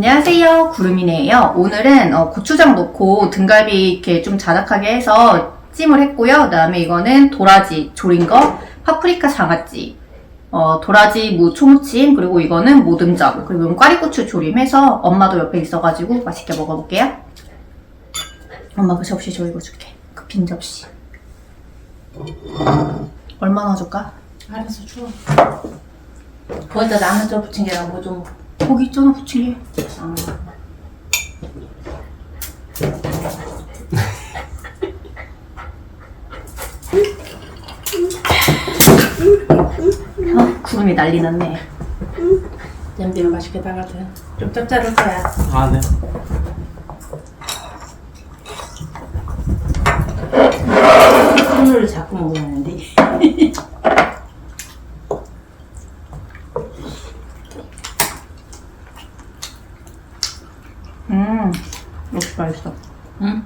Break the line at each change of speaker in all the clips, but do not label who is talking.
안녕하세요. 구름이네요. 오늘은 어, 고추장 넣고 등갈비 이렇게 좀 자작하게 해서 찜을 했고요. 그 다음에 이거는 도라지 조린 거, 파프리카 장아찌, 어, 도라지 무 초무침, 그리고 이거는 모듬장, 그리고 이건 꽈리고추 조림해서 엄마도 옆에 있어가지고 맛있게 먹어볼게요. 엄마 그 접시 저 이거 줄게. 그 빈 접시. 얼마나 줄까?
알아서 줘. 거기다 라면 좀 부친 게랑 뭐좀
고기 있잖아, 부침개. 아, 구름이 난리 났네.
냄비가 맛있게 나가든 좀 짭짤할 거야.
아, 네.
콩을 자꾸 먹었는데.
음, 역시 맛있어.
응?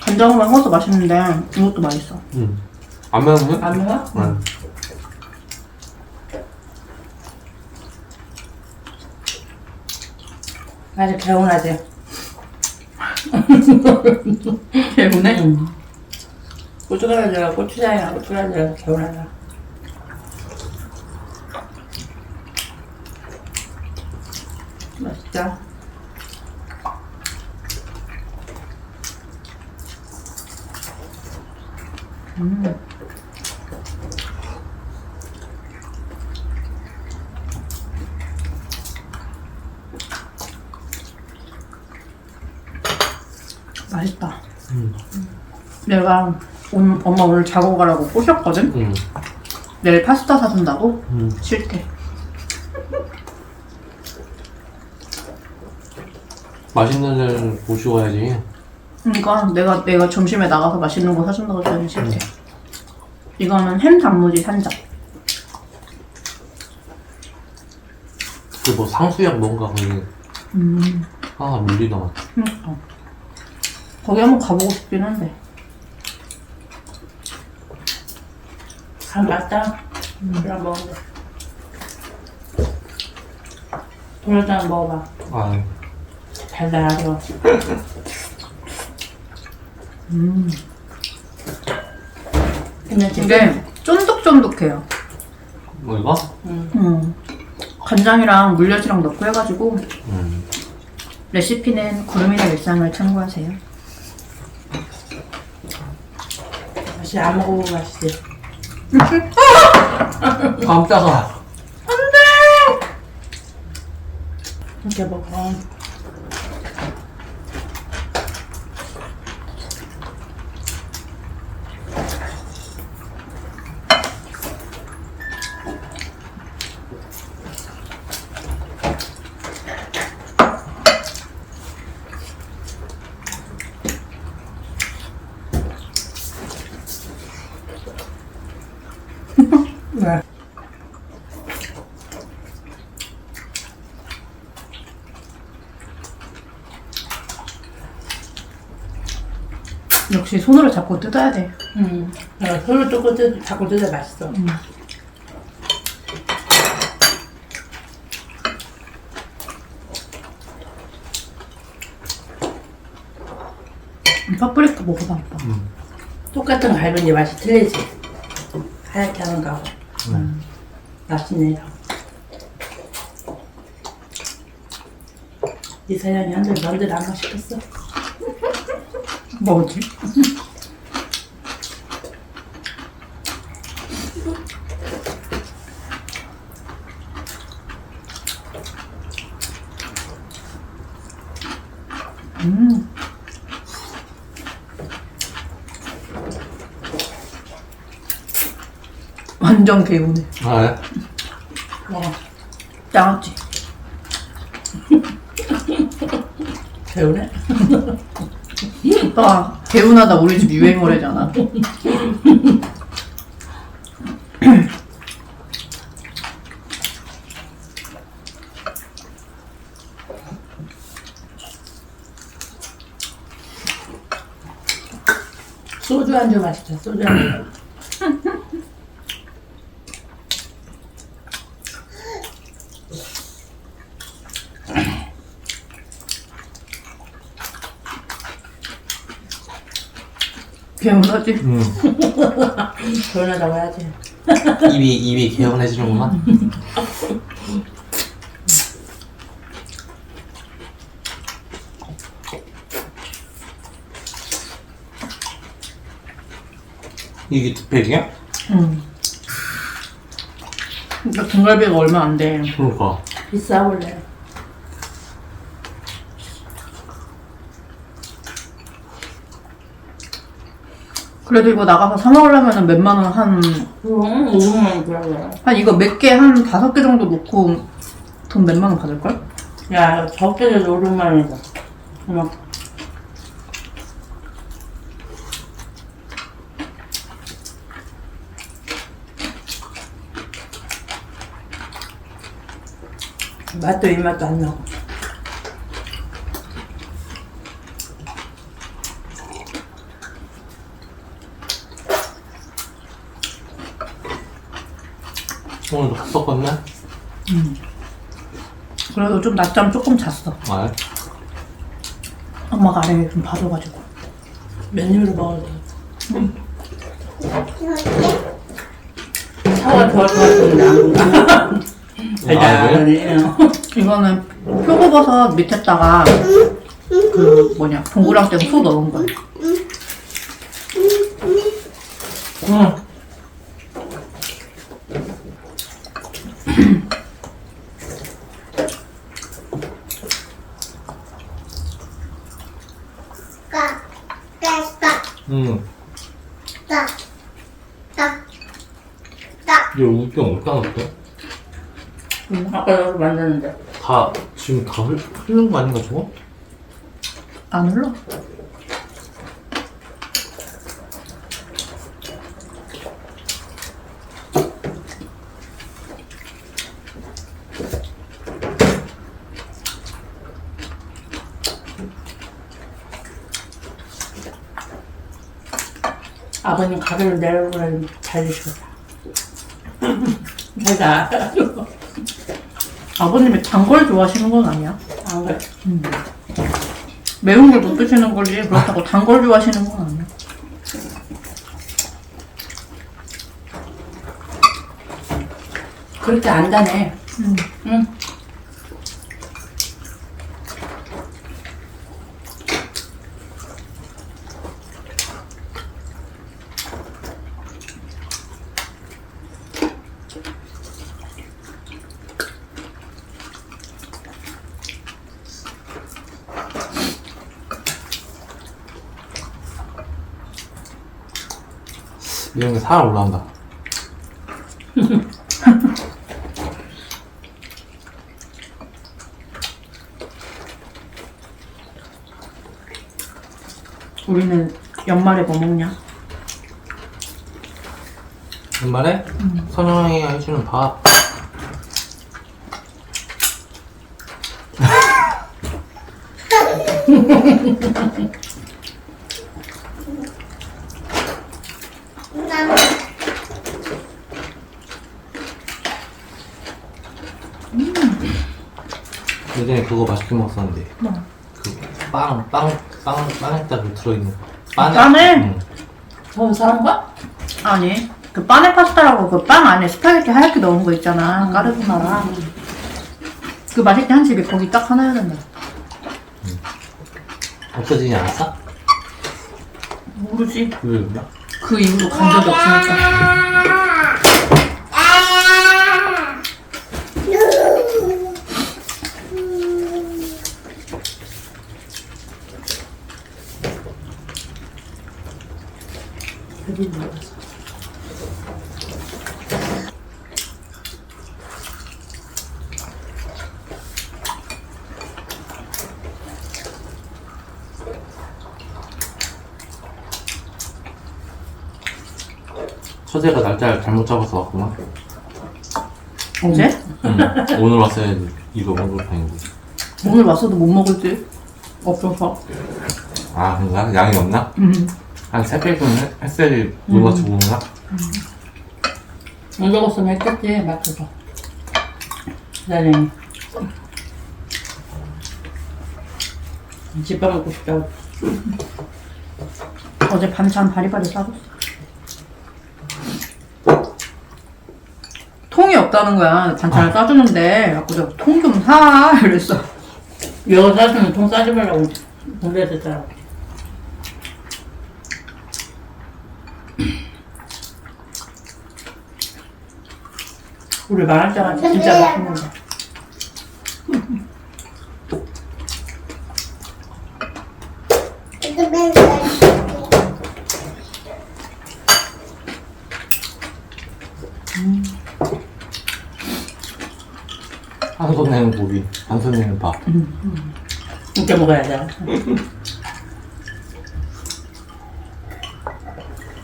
간장으로 한 맛있는데 이것도 맛있어.
음. 안 매운데?
안 매워?
네.
아주 개운하지.
개운해?
응. 고춧가루랑 고추장이랑 고춧가루랑 개운하다. 맛있다.
맛있다.
음.
내가 오늘, 엄마 오늘 자고 가라고 꼬셨거든?
음.
내일 파스타 사준다고?
음.
싫대.
맛있는 데를 모시고 와야지.
그러니까 내가 내가 점심에 나가서 맛있는 거 사준다고 했더니 싫대. 이거는 햄 단무지 산적.
그뭐 상수약 뭔가 거기
음.
하나 물리더만.
그러니까. 거기 한번 가보고 싶긴 한데.
간 맛있다. 그럼 돼. 도넛장 먹어봐.
아,
달달하고.
음.
근데 지금
이게 쫀득쫀득해요.
뭐 이거?
음. 간장이랑 물엿이랑 넣고 해가지고
음.
레시피는 구름이네 일상을 참고하세요.
맛이 안 먹어보고 맛있지.
깜짝아.
이렇게 먹어. 왜?
역시 손으로 잡고 뜯어야 돼.
음. 내가 손을 뜯고 뜯, 자꾸 뜯어 맛있어.
음, 파프리카 먹어봐. 오빠.
음.
똑같은 거 이제 맛이 틀리지. 하얗게 하는 거하고.
음.
맛있네. 이 사장이 한들 너희들 안 맛있겠어?
뭐지? 음. 완전 개운해.
아, 네.
와,
양아치.
개운해?
오빠 개운하다 우리 집 유행어래잖아.
소주 안주 맛있다, 소주 안주.
개운하지?
음.
시원하다고 해야지.
입이 입이 개운해지는구만. 이게 두팩이야?
응. 그러니까 등갈비가 얼마 안 돼.
그러니까.
비싸 원래.
그래도 이거 나가서 사 먹으려면 몇만 원, 한,
그럼 5만 원 들어가.
한 이거 몇 개, 한 다섯 개 정도 놓고 돈 몇만 원 받을걸?
야, 적게도 5만 원이다. 맛도 이 맛도 안 나고.
오늘도 밥 섞었네?
그래도 좀 낮잠 조금 잤어.
아,
엄마가 아래 좀 봐줘가지고.
맨입으로 먹어도 돼. 사과 좋아 좋았는데 안 먹나?
아, 그래?
달달하네.
이거는 표고버섯 밑에다가 그 뭐냐 동그랑땡 소 넣은 거야.
응.
까, 까, 까,
음.
까, 까, 까.
이거 우경 어디다 넣었어?
아까 여기 만드는데.
다 지금 다 흘, 흐른 거 아닌가 저거?
안 흘러.
아버님 가게를 내려오라니 잘 주셨다. 내가
아버님이 단 걸 좋아하시는 건 아니야.
안 그래.
매운 걸 못 드시는 거지 그렇다고 단 걸 좋아하시는 건 아니야.
그렇게 안다네.
음.
응.
이런 게살 올라온다.
우리는 연말에 뭐 먹냐?
연말에 선영이가 해주는 밥.
나,
예 전에 그거 맛있게 먹었었는데.
뭐?
그 빵, 빵, 빵, 빵에다 그 들어있는 거. 빵에? 응.
저거 사는 거야?
아니 그 빠네 파스타라고 그 빵 안에 스파게티 하얗게 넣은 거 있잖아 까르보나라. 그 맛있게 한 집이 거기 딱 하나였는데.
없어지지 않았어?
모르지.
왜 그래?
그 이후로 간 적이 없으니까.
처제가 날짜를 잘못 잡아서 왔구나.
어제?
응. 오늘 왔어야지. 이거 먹을 판인데.
오늘 왔어도 못 먹을지. 없어서.
아, 그런가? 양이 없나?
음.
한세 팩은 햇살이 못 맞추고 오나?
안 먹었으면 했겠지, 맞춰서. 나는 집밥 먹고 싶다고.
어제 반찬 바리바리 싸줬어. 통이 없다는 거야. 반찬을 싸주는데. 그래서 통좀 사. 이랬어.
이거 사주면 통 싸지 말라고 그래야 되더라고. 우리 마라짱은 진짜 맛있는데.
이
손에는 고기, 한 손에는 밥.
이렇게 먹어야 돼.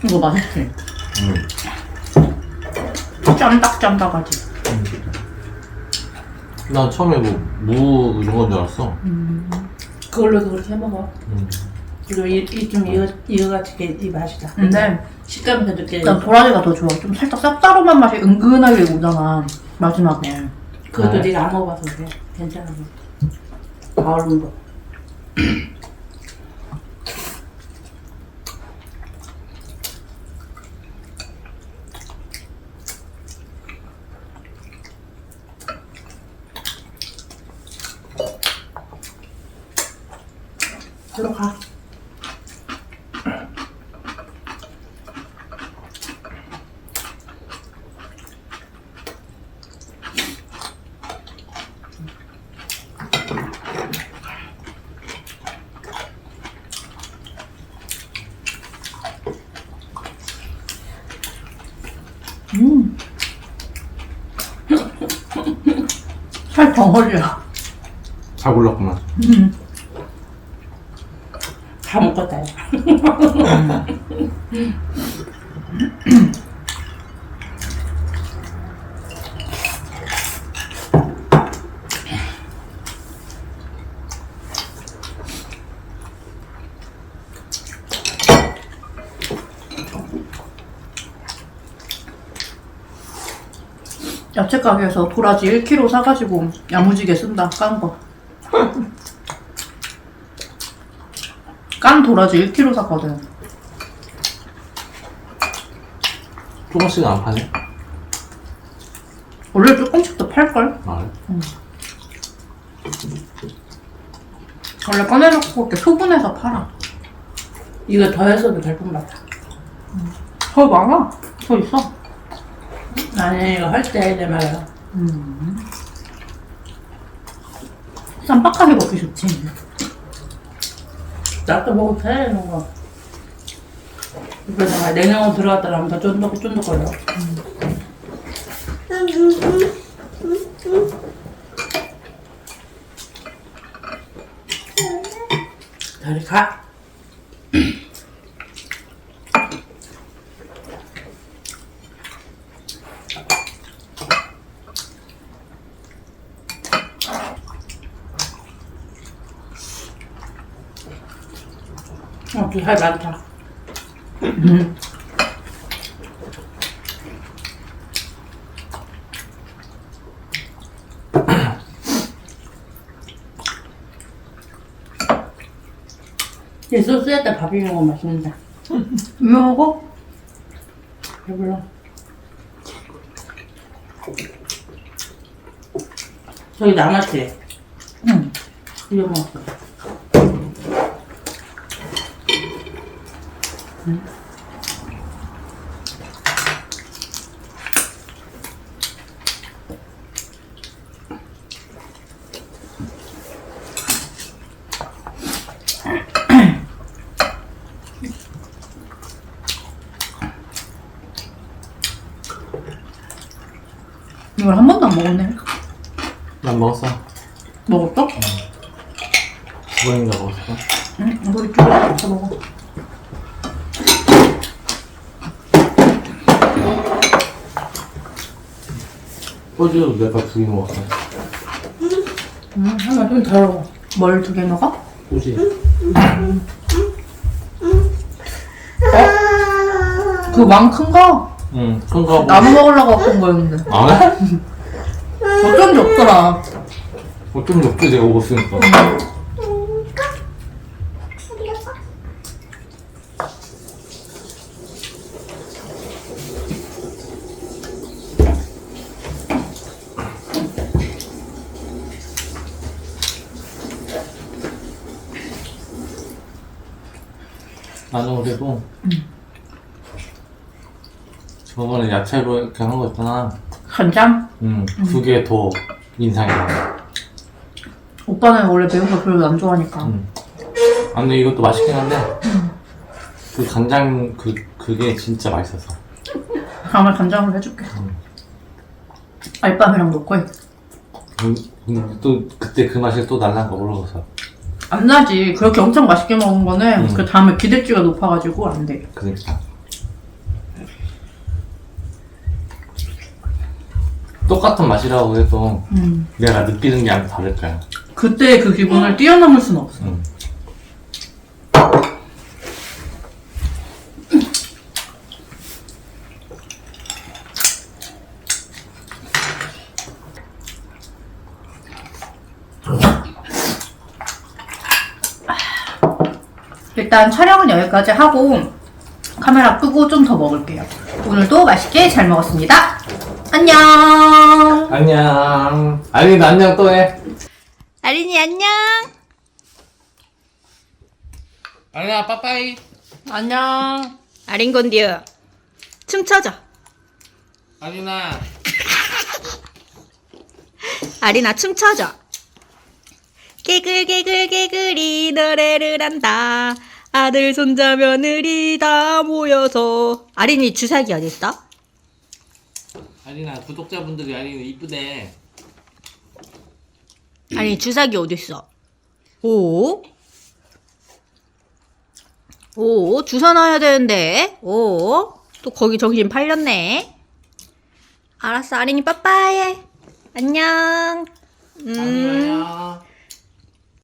이거 맛있지?
음.
짬딱짬딱하지.
난 처음에 뭐, 무 이런 건 줄 알았어.
그걸로도 그렇게 해 먹어.
음.
그리고 이, 이좀 이어, 게이 맛이다.
근데
식감이.
난 도라지가 더 좋아. 좀 살짝 쌉싸름한 맛이 은근하게 오잖아. 마지막에.
그것도
네.
네가 안 먹어봐서 그래. 괜찮아. 가을은 거. 들어가.
음. 살 덩 어리야.
잘 골랐구만.
다 먹었다. 야.
야채 가게에서 도라지 1kg 사가지고 야무지게 쓴다. 깐 거. 깐 도라지 1kg 샀거든.
조금씩은 안 파네?
원래 조금씩도 팔걸?
아, 그래?
원래 꺼내놓고 이렇게 소분해서 팔아.
이거 더해서도 될 것 같아.
더 많아. 더 있어.
아니 이거 할 때 내 말이야.
쌈박하게 먹기 좋지.
나도 먹어도 돼 이런 거. 그래서 막 냉장고 들어갔다 나면 더 쫀득 쫀득거려. 다리 가. 어, 살 많다. 이 소스에다 밥 비벼 먹으면 맛있는데.
왜 먹어?
배불러. 저기 남았지?
응.
이거 먹었어.
이걸 한 번도 안 먹었네.
난 먹었어.
먹었어?
두 번인가 먹었어.
응. 우리 둘이 같이 먹어.
소주도 내가 두개 먹었어.
음, 하나 좀 덜어.
뭘두 개 먹어?
소주.
그왕큰 거?
응, 큰 거.
나눠 먹으려고 갖고 온 거였는데.
안 해?
어쩐지 없더라.
어쩜 욕도 내가 먹었으니까. 나는 그래도 저번에 야채로 이렇게 한 거 있잖아.
간장?
음, 그게 더 인상이 나.
오빠는 원래 매운 거 별로 안 좋아하니까.
음. 아, 근데 이것도 맛있긴 한데, 그 간장, 그, 그게 진짜 맛있었어.
다음에 간장으로 해줄게.
음.
알밤이랑 넣고 해.
음, 근데 또, 그때 그 맛이 또 날란 거 모르겠어.
안 나지. 그렇게 엄청 맛있게 먹은 거는
음.
그 다음에 기대치가 높아가지고 안 돼.
그니까. 똑같은 맛이라고 해도
음.
내가 느끼는 게 다를 거야.
그때 그 기분을 뛰어넘을 수는 없어.
음.
일단 촬영은 여기까지 하고 카메라 끄고 좀 더 먹을게요. 오늘도 맛있게 잘 먹었습니다. 안녕.
안녕. 아니, 안녕 또 해.
아린이 안녕.
아니야, 빠빠이.
안녕. 아린 건디어. 춤춰줘.
아니나.
아리나 춤춰줘. 개글 개글 개글이 노래를 한다. 아들 손자 며느리 다 모여서. 아린이 주사기 있어?
아니나, 구독자분들이 아니는 이쁘대.
아린이 주사기 어디 있어? 오. 오 주사 놔야 되는데. 오. 또 거기 정신 팔렸네. 알았어 아린이 빠빠이. 안녕. 음.
안녕.